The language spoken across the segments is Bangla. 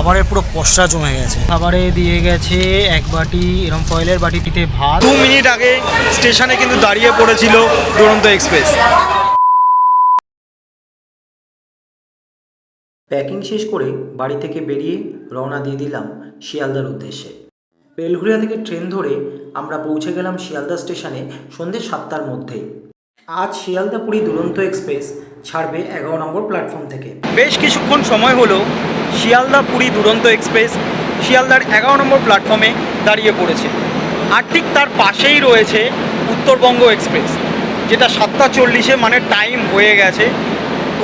খাবারের পুরো পশরা জমে গেছে। খাবারে দিয়ে গেছে এক বাটি এরম ফয়েলের বাটিটিতে ভাত। দু মিনিট আগে স্টেশনে কিন্তু দাঁড়িয়ে পড়েছিল দুরন্ত এক্সপ্রেস প্যাকিং শেষ করে বাড়ি থেকে বেরিয়ে রওনা দিয়ে দিলাম শিয়ালদার উদ্দেশ্যে। বেলঘুরিয়া থেকে ট্রেন ধরে আমরা পৌঁছে গেলাম শিয়ালদা স্টেশনে সন্ধ্যে সাতটার মধ্যেই। আজ শিয়ালদা পুরী দুরন্ত এক্সপ্রেস ছাড়বে এগারো নম্বর প্ল্যাটফর্ম থেকে। বেশ কিছুক্ষণ সময় হলো শিয়ালদা পুরী দুরন্ত এক্সপ্রেস শিয়ালদার এগারো নম্বর প্ল্যাটফর্মে দাঁড়িয়ে পড়েছে। আর ঠিক তার পাশেই রয়েছে উত্তরবঙ্গ এক্সপ্রেস যেটা সাতটা চল্লিশে মানে টাইম হয়ে গেছে।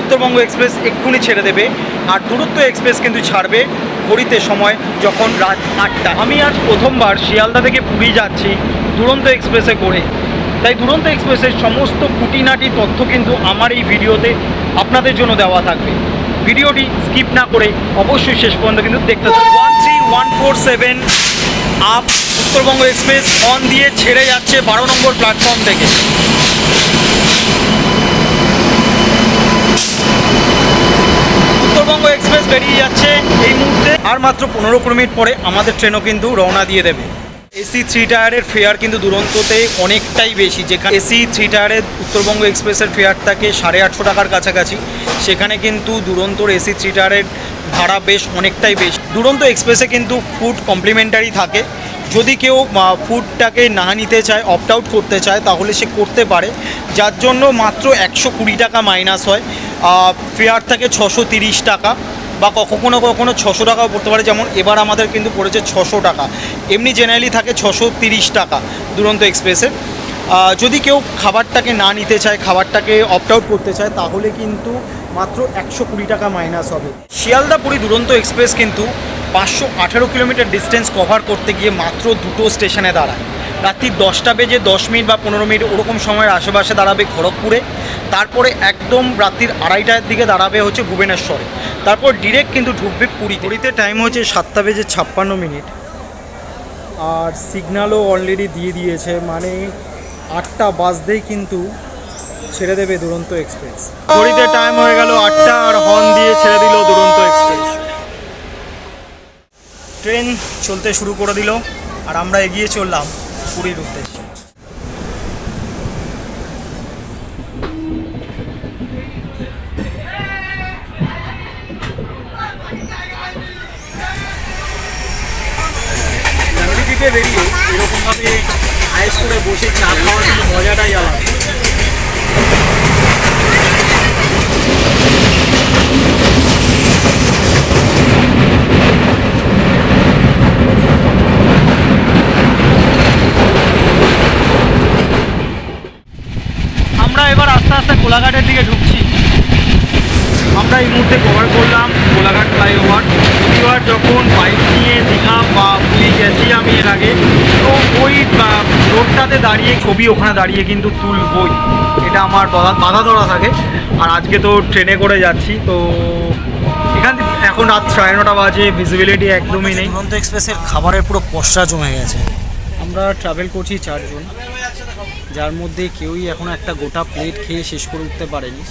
উত্তরবঙ্গ এক্সপ্রেস এক্ষুনি ছেড়ে দেবে, আর দূরত্ব এক্সপ্রেস কিন্তু ছাড়বে ঘড়িতে সময় যখন রাত আটটা আমি আজ প্রথমবার শিয়ালদা থেকে পুরী যাচ্ছি দুরন্ত এক্সপ্রেসে করে। তাই দুরন্ত এক্সপ্রেসের সমস্ত খুঁটিনাটি তথ্য কিন্তু আমার এই ভিডিওতে আপনাদের জন্য দেওয়া থাকবে। ভিডিওটি স্কিপ না করে অবশ্যই শেষ পর্যন্ত কিন্তু দেখতে one three one four seven up Uttarbanga express on দিয়ে ছেড়ে যাচ্ছে বারো নম্বর প্ল্যাটফর্ম থেকে। উত্তরবঙ্গ এক্সপ্রেস বেরিয়ে যাচ্ছে এই মুহূর্তে। আর মাত্র পনেরো কুড়ি মিনিট পরে আমাদের ট্রেনও কিন্তু রওনা দিয়ে দেবে। এসি থ্রি টায়ারের ফেয়ার কিন্তু দুরন্ততে অনেকটাই বেশি। যেখানে এসি থ্রি টায়ারের উত্তরবঙ্গ এক্সপ্রেসের ফেয়ার থাকে সাড়ে আটশো টাকার কাছাকাছি, সেখানে কিন্তু দুরন্তর এসি থ্রি টায়ারের ভাড়া বেশ অনেকটাই বেশি। দুরন্ত এক্সপ্রেসে কিন্তু ফুড কমপ্লিমেন্টারি থাকে। যদি কেউ ফুডটাকে না নিতে চায়, অপ্ট আউট করতে চায়, তাহলে সে করতে পারে। যার জন্য মাত্র একশো কুড়ি টাকা মাইনাস হয়। ফেয়ার থাকে ছশো তিরিশ টাকা। বা কখনো কখনো ছশো টাকাও পড়তে পারে। যেমন এবার আমাদের কিন্তু পড়েছে ছশো টাকা। এমনি জেনারেলি থাকে ছশো তিরিশ টাকা দুরন্ত এক্সপ্রেসের যদি কেউ খাবারটাকে না নিতে চায়, খাবারটাকে অপ্ট আউট করতে চায়, তাহলে কিন্তু মাত্র একশো কুড়ি টাকা মাইনাস হবে। শিয়ালদা পুরী দুরন্ত এক্সপ্রেস কিন্তু পাঁচশো আঠেরো কিলোমিটার ডিস্টেন্স কভার করতে গিয়ে মাত্র দুটো স্টেশনে দাঁড়ায়। রাত্রি দশটা বেজে দশ মিনিট বা পনেরো মিনিট ওরকম সময়ের আশেপাশে দাঁড়াবে খড়গপুরে। তারপরে একদম রাত্রির আড়াইটার দিকে দাঁড়াবে হচ্ছে ভুবনেশ্বরে। তারপর ডিরেক্ট কিন্তু ঢুকবে পুরী পুরীতে টাইম হচ্ছে সাতটা বেজে ছাপ্পান্ন মিনিট। আর সিগন্যালও অলরেডি দিয়ে দিয়েছে মানে আটটা বাজতেই কিন্তু ছেড়ে দেবে দুরন্ত এক্সপ্রেস ঘড়িতে টাইম হয়ে গেল আটটা আর হর্ন দিয়ে ছেড়ে দিল দুরন্ত এক্সপ্রেস ট্রেন চলতে শুরু করে দিল আর আমরা এগিয়ে চললাম পুরীর উদ্দেশ্যে। করে বসে চা খাওয়ার মজাটাই আলাদা। আমরা এবার আস্তে আস্তে কোলাঘাটের দিকে ঢুকছি। আমরা এই মুহূর্তে কভার করলাম কোলাঘাট ফ্লাইওভার প্রতিবার যখন বাইক নিয়ে দীঘা বা পুরী গেছি আমি এর আগে তো ওই রোডটাতে দাঁড়িয়ে ছবি ওখানে দাঁড়িয়ে কিন্তু তুলবই। এটা আমার বাধা বাধা ধরা থাকে। আর আজকে তো ট্রেনে করে যাচ্ছি তো এখান থেকে এখন রাত সাড়ে নটা বাজে ভিজিবিলিটি একদমই নেই। দুরন্ত এক্সপ্রেসের খাবারের পুরো পশরা জমে গেছে। আমরা ট্রাভেল করছি চারজন। যার মধ্যে কেউই এখন একটা গোটা প্লেট খেয়ে শেষ করে উঠতে পারেনি।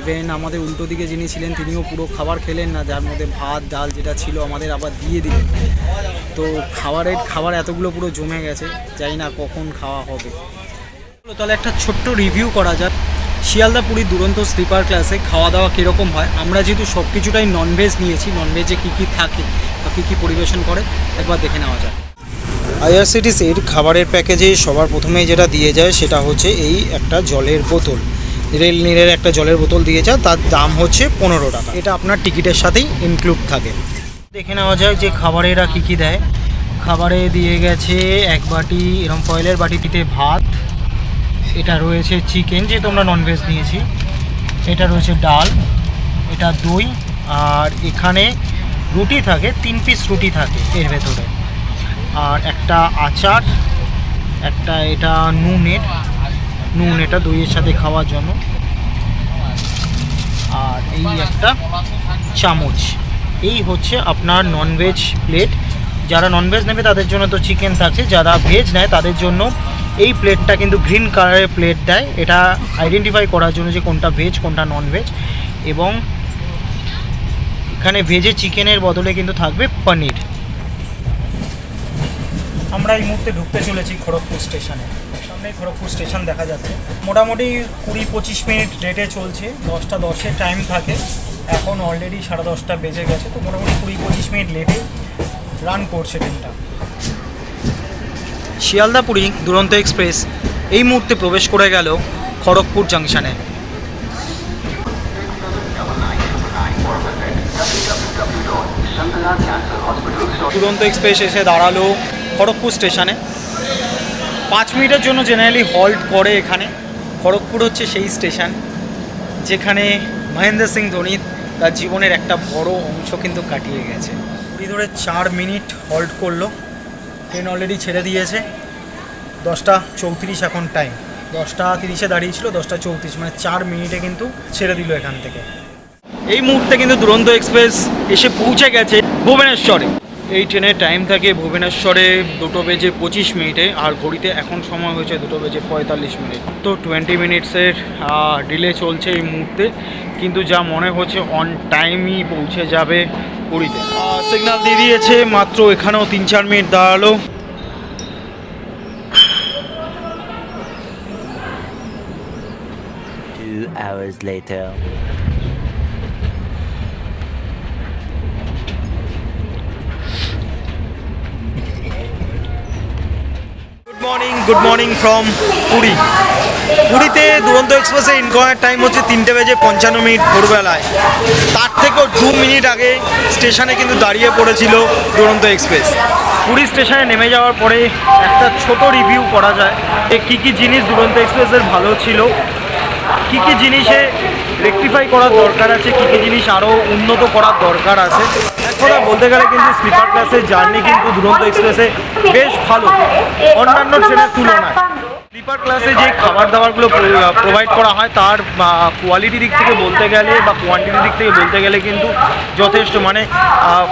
ইভেন আমাদের উল্টো দিকে যিনি ছিলেন, তিনিও পুরো খাবার খেলেন না, যার মধ্যে ভাত, ডাল যেটা ছিল আমাদের আবার দিয়ে দিলেন। তো খাবারের, খাবার এতগুলো পুরো জমে গেছে, জানি না কখন খাওয়া হবে। তাহলে একটা ছোট্ট রিভিউ করা যাক। শিয়ালদা পুরীর দুরন্ত স্লিপার ক্লাসে খাওয়া দাওয়া কীরকম হয়? আমরা যেহেতু সব কিছুটাই ননভেজ নিয়েছি ননভেজে কী কী থাকে বা কী কী পরিবেশন করে, একবার দেখে নেওয়া যাক। আইআরসিটিসির খাবারের প্যাকেজে সবার প্রথমেই যেটা দিয়ে যায়, সেটা হচ্ছে এই একটা জলের বোতল। রেল নীলের একটা জলের বোতল দিয়ে যায় তার দাম হচ্ছে পনেরো টাকা। এটা আপনার টিকিটের সাথেই ইনক্লুড থাকে। দেখে নেওয়া যায় যে খাবারে এরা কী কী দেয়। খাবারে দিয়ে গেছে এক বাটি এরম ফয়েলের বাটিটিতে ভাত, এটা রয়েছে চিকেন যেহেতু আমরা ননভেজ নিয়েছি। এটা রয়েছে ডাল, এটা দই, আর এখানে রুটি থাকে, তিন পিস রুটি থাকে এর ভেতরে। আর একটা আচার, একটা এটা নুনের নুন এটা দইয়ের সাথে খাওয়ার জন্য। আর এই একটা চামচ। এই হচ্ছে আপনার ননভেজ প্লেট যারা ননভেজ নেবে, তাদের জন্য তো চিকেন থাকছে। যারা ভেজ নেয়, তাদের জন্য এই প্লেটটা কিন্তু গ্রিন কালারের প্লেট দেয়। এটা আইডেন্টিফাই করার জন্য যে কোনটা ভেজ কোনটা ননভেজ এবং এখানে ভেজে চিকেনের বদলে কিন্তু থাকবে পনির আমরা এই মুহূর্তে ঢুকতে চলেছি খড়গপুর স্টেশনে। সামনে খড়গপুর স্টেশন দেখা যাচ্ছে। মোটামুটি কুড়ি পঁচিশ মিনিট লেটে চলছে, দশটা দশে টাইম থাকে। এখন অলরেডি সাড়ে দশটা বেজে গেছে, তো মোটামুটি কুড়ি পঁচিশ মিনিট লেটে রান করছে ট্রেনটা শিয়ালদাপুরি দুরন্ত এক্সপ্রেস এই মুহূর্তে প্রবেশ করে গেল খড়গপুর জাংশনে। দুরন্ত এক্সপ্রেস এসে দাঁড়াল খড়গপুর স্টেশনে। পাঁচ মিনিটের জন্য জেনারেলি হল্ট করে এখানে। খড়গপুর হচ্ছে সেই স্টেশন যেখানে মহেন্দ্র সিং ধোনি তার জীবনের একটা বড় অংশ কিন্তু কাটিয়ে গেছে। কুড়ি ধরে চার মিনিট হল্ট করল। ট্রেন অলরেডি ছেড়ে দিয়েছে। দশটা চৌত্রিশ এখন টাইম দশটা তিরিশে দাঁড়িয়েছিল, দশটা চৌত্রিশ। মানে চার মিনিটে কিন্তু ছেড়ে দিল এখান থেকে। এই মুহূর্তে কিন্তু দুরন্ত এক্সপ্রেস এসে পৌঁছে গেছে ভুবনেশ্বরে। এই ট্রেনের টাইম থাকে ভুবনেশ্বরে দুটো বেজে পঁচিশ মিনিটে, আর ঘড়িতে এখন সময় হয়েছে দুটো বেজে পঁয়তাল্লিশ মিনিট। তো টোয়েন্টি মিনিটসের ডিলে চলছে এই মুহূর্তে, কিন্তু যা মনে হচ্ছে অন টাইমই পৌঁছে যাবে পুরীতে। সিগন্যাল দিয়ে দিয়েছে, মাত্র এখানেও তিন চার মিনিট দাঁড়াল। Two hours later. Good morning from Puri পুরীতে দুরন্ত এক্সপ্রেসের ইনকোয়ার টাইম হচ্ছে তিনটে বেজে পঞ্চান্ন মিনিট ভোরবেলায়। তার থেকেও দু মিনিট আগে স্টেশনে কিন্তু দাঁড়িয়ে পড়েছিল দুরন্ত এক্সপ্রেস পুরী স্টেশনে নেমে যাওয়ার পরে একটা ছোট রিভিউ করা যায় যে কী কী জিনিস দুরন্ত এক্সপ্রেসের ভালো ছিল। কী কী জিনিসে রেকটিফাই করার দরকার আছে, কী কী জিনিস আরও উন্নত করার দরকার আছে। কথা বলতে গেলে কিন্তু স্লিপার ক্লাসের জার্নি কিন্তু দুরন্ত এক্সপ্রেসে বেশ ভালো। অন্যান্য ট্রেনের তুলনায়। স্লিপার ক্লাসে যে খাবার দাবারগুলো প্রোভাইড করা হয়, তার কোয়ালিটি দিক থেকে বলতে গেলে বা কোয়ান্টিটির দিক থেকে বলতে গেলে কিন্তু যথেষ্ট। মানে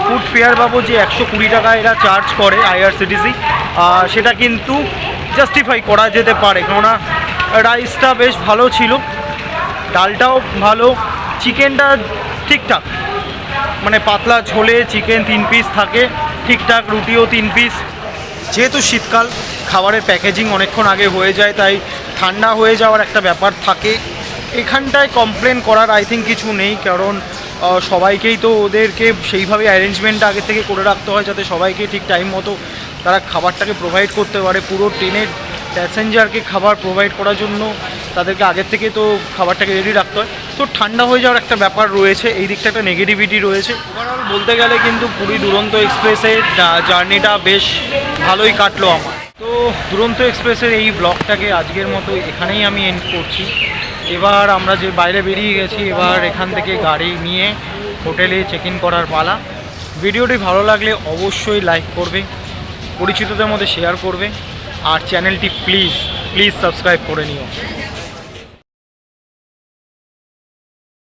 ফুড ফেয়ার বাবু যে একশো কুড়ি টাকা এরা চার্জ করে আইআরসিটিসি সেটা কিন্তু জাস্টিফাই করা যেতে পারে। কেননা রাইসটা বেশ ভালো ছিল, ডালটাও ভালো চিকেনটা ঠিকঠাক। মানে পাতলা ঝোলে চিকেন তিন পিস থাকে, ঠিকঠাক রুটিও তিন পিস যেহেতু শীতকাল, খাবারের প্যাকেজিং অনেকক্ষণ আগে হয়ে যায়, তাই ঠান্ডা হয়ে যাওয়ার একটা ব্যাপার থাকে। এখানটায় কমপ্লেন করার আই থিঙ্ক কিছু নেই, কারণ সবাইকেই তো ওদেরকে সেইভাবে অ্যারেঞ্জমেন্টটা আগে থেকে করে রাখতে হয়, যাতে সবাইকে ঠিক টাইম মতো তারা খাবারটাকে প্রোভাইড করতে পারে। পুরো ট্রেনের প্যাসেঞ্জারকে খাবার প্রোভাইড করার জন্য তাদেরকে আগের থেকে তো খাবারটাকে রেডি রাখতে হয়। তো ঠান্ডা হয়ে যাওয়ার একটা ব্যাপার রয়েছে, এই দিকটা একটা নেগেটিভিটি রয়েছে। ওভারঅল বলতে গেলে কিন্তু পুরী দুরন্ত এক্সপ্রেসের জার্নিটা বেশ ভালোই কাটলো আমার। তো দুরন্ত এক্সপ্রেসের এই ব্লগটাকে আজকের মতো এখানেই আমি এন্ড করছি। এবার আমরা যে বাইরে বেরিয়ে গেছি, এবার এখান থেকে গাড়ি নিয়ে হোটেলে চেক ইন করার পালা। ভিডিওটি ভালো লাগলে অবশ্যই লাইক করবে, পরিচিতদের মধ্যে শেয়ার করবে, আর চ্যানেলটি প্লিজ প্লিজ সাবস্ক্রাইব করে নিও।